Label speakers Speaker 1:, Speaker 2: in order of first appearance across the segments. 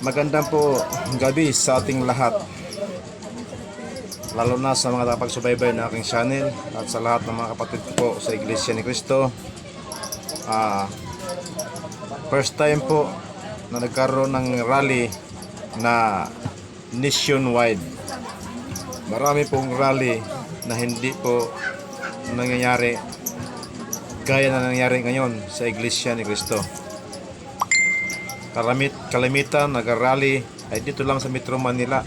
Speaker 1: Magandang po gabi sa ating lahat. Lalo na sa mga nakapagsubaybay ng aking channel at sa lahat ng mga kapatid po sa Iglesia ni Cristo. Ah, first time po na nagkaroon ng rally na nationwide. Marami pong rally na hindi po nangyayari gaya na nangyari ngayon sa Iglesia ni Cristo. Karamit, kalimitan, nag-rally ay dito lang sa Metro Manila.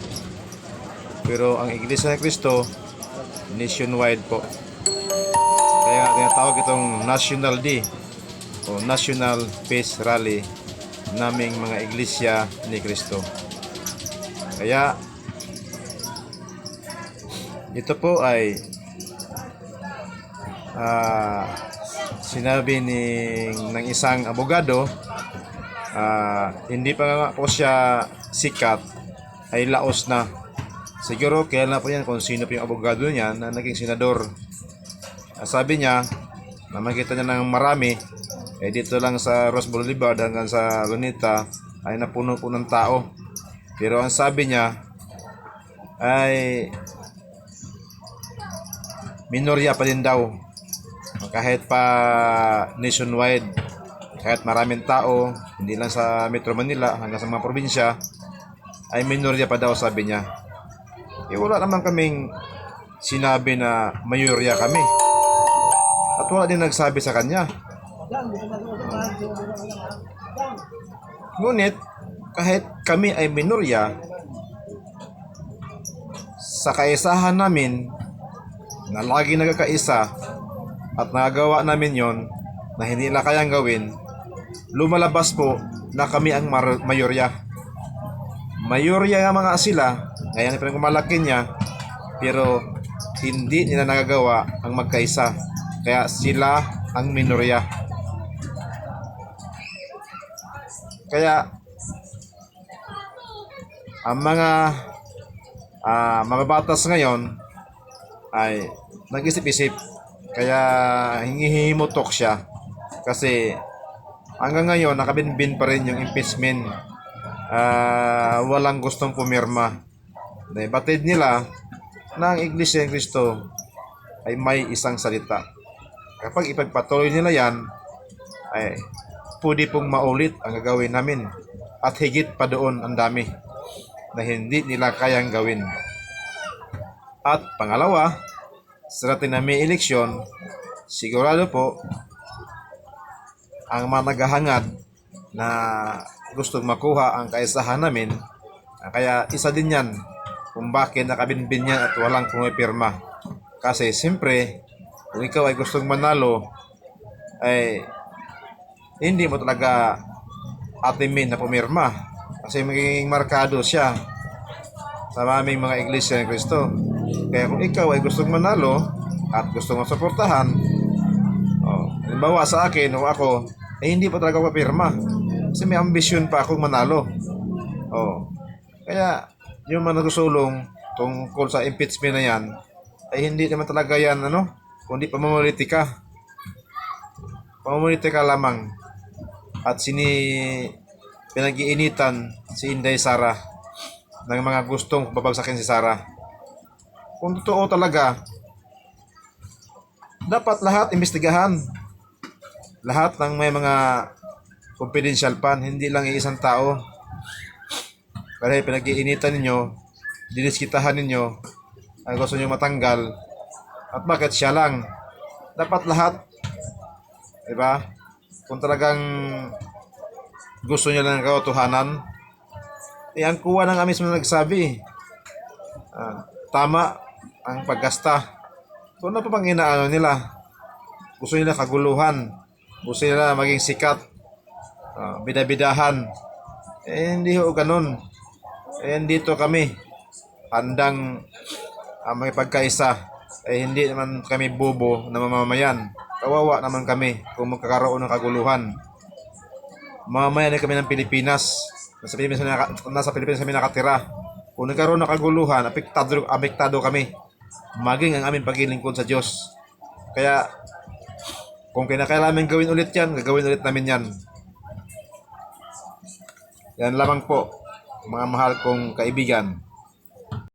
Speaker 1: Pero ang Iglesia ni Cristo, nationwide po. Kaya tinatawag itong National D o National Peace Rally naming mga Iglesia ni Cristo. Kaya ito po ay ah, sinabi ni ng isang abogado ah, hindi pa nga po siya sikat. Ay laos na. Siguro kaya na po yan kung sino po yung abogado niya na naging senador. Ah, sabi niya na makita niya ng marami eh dito lang sa Ross Boulevard hanggang sa Lunita ay napuno po ng tao. Pero ang sabi niya ay minorya pa din daw. Kahit pa nationwide kahit maraming tao hindi lang sa Metro Manila hanggang sa mga probinsya ay minorya pa daw sabi niya. Eh wala naman kaming sinabi na mayorya kami. At wala din nagsabi sa kanya. Ngunit kahit kami ay minorya sa kaisahan namin na lagi nagkakaisa at nagawa namin yon na hindi nila kayang gawin, lumalabas po na kami ang mar- mayorya. Mayorya nga mga sila, ngayon pa kumalaki niya, pero hindi nila nagagawa ang magkaisa. Kaya sila ang minorya. Kaya ang mga ah mababatas ngayon ay nag-isip-isip kaya hingihimutok siya kasi hanggang ngayon nakabinbin pa rin yung impeachment. Ah, walang gustong pumirma. Batid nila na ang Iglesia ng Kristo ay may isang salita. Kapag ipagpatuloy nila yan ay pwede pong maulit ang gagawin namin at higit pa doon ang dami na hindi nila kayang gawin. At pangalawa, sa natin na may eleksyon, sigurado po, ang mga naghahangad na gustong makuha ang kaisahan namin, kaya isa din yan kung bakit nakabinbin yan at walang pumipirma. Kasi siyempre, kung ikaw ay gustong manalo, ay hindi mo talaga atimin na pumirma. Kasi magiging markado siya sa aming mga iglesia ng Kristo. Kaya kung ikaw ay gustong manalo at gusto mong suportahan, oh, halimbawa sa akin o ako, eh hindi pa talaga papirma. Kasi may ambisyon pa akong manalo. Oh. Kaya yung mga nagsusulong tungkol sa impeachment na yan, ay hindi naman talaga yan, ano, kundi pamamalitika. Pamamalitika lamang. At sini pinag-iinitan si Inday Sara ng mga gustong babagsakin si Sara. Kung totoo talaga, dapat lahat imbestigahan. Lahat ng may mga confidential pan, hindi lang isang tao. Pero pinag-iinitan ninyo, diniskitahan ninyo, ang gusto nyo matanggal, at bakit siya lang? Dapat lahat. Diba? Kung talagang gusto nyo lang ng katotohanan, eh, ang kuha ng amis mo nagsabi, ah, tama ang paggasta. So, ano pa bang inaano nila? Gusto nila kaguluhan. Gusto nila maging sikat. ah, bidabidahan. Eh, hindi ho ganun. Eh, dito kami. Handang uh, may pagkaisa. Eh, hindi naman kami bobo na mamamayan. Kawawa naman kami kung magkakaroon ng kaguluhan. Mamamayan kami ng Pilipinas. Nasa Pilipinas, kami naka- nasa Pilipinas kami nakatira. Kung nagkaroon ng kaguluhan, apektado, apektado kami. Maging ang aming paglilingkod sa Diyos. Kaya, kung kinakailangan gawin ulit yan, gagawin ulit namin yan. Yan lamang po. mga mahal kong kaibigan.